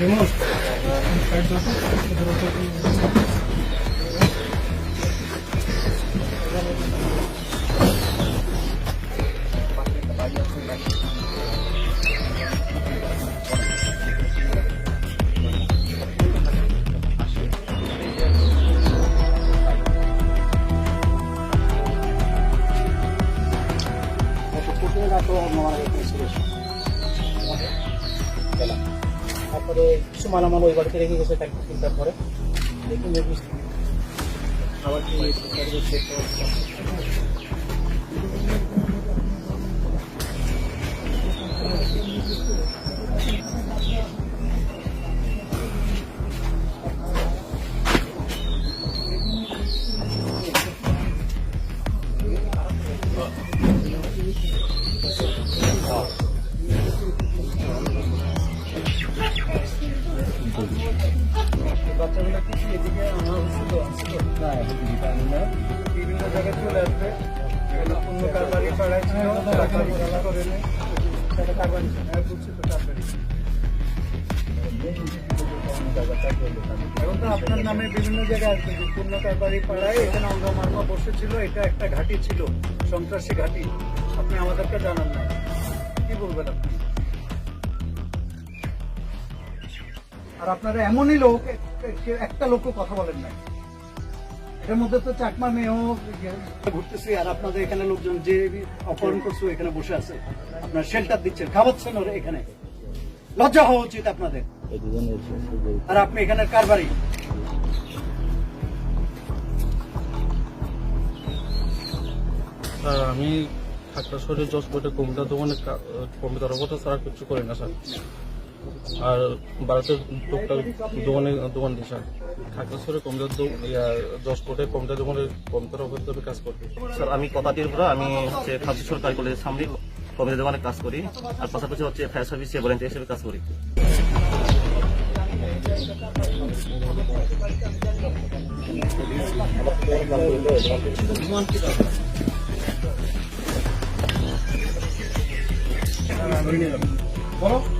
remote inside. Gracias. তারপরে কিছু মালামাল ওই বাড়িতে রেখে গেছে তাকে চিন্তার পরে। দেখি আবার বিভিন্ন জায়গায় চলে আসবে অন্য কারবারি পাড়ায় ছিল বুঝছি তো কারবারি এখন তো আপনার নামে বিভিন্ন জায়গায় আসবে পূর্ণ কারবারি পাড়ায় এখানে অঙ্গমার্মা বসেছিল, এটা একটা ঘাঁটি ছিল। সন্ত্রাসী ঘাঁটি আপনি আমাদেরকে জানান না। কি বলবেন আপনি? আর আপনারা এমনই লোক এক- একটা লোকও কথা বলেন না এটার মধ্যে তো চাকমা মেয়েও ঘুরতেছি আর আপনাদের এখানে লোকজন যে অপহরণ করছে এখানে বসে আছে। আপনার শেল্টার দিচ্ছেন খাওয়াচ্ছেন ওরা এখানে। লজ্জা হওয়া উচিত আপনাদের। আর আপনি এখানে কারবারি স্যার আমি খাগড়াছড়ি জজ বোর্ডে কম্পিউটার দোকানে কা- কম্পিউটার অপারেটর ছাড়া কিছু করি না স্যার। আর ভারতের টুকটাক দোকানে দোকান দিয়েছে খাগড়াছড়ি কমদার দশ কোটে কমদার দোকানে কমতার অবৈধভাবে কাজ করবে। স্যার আমি কথাটির উপর আমি হচ্ছে খাদ্য কাজ কলেজের সামনে কমদার দোকানে কাজ করি আর পাশাপাশি হচ্ছে ফায়ার সার্ভিসে ভলেন্টিয়ার হিসেবে কাজ করি। বলো।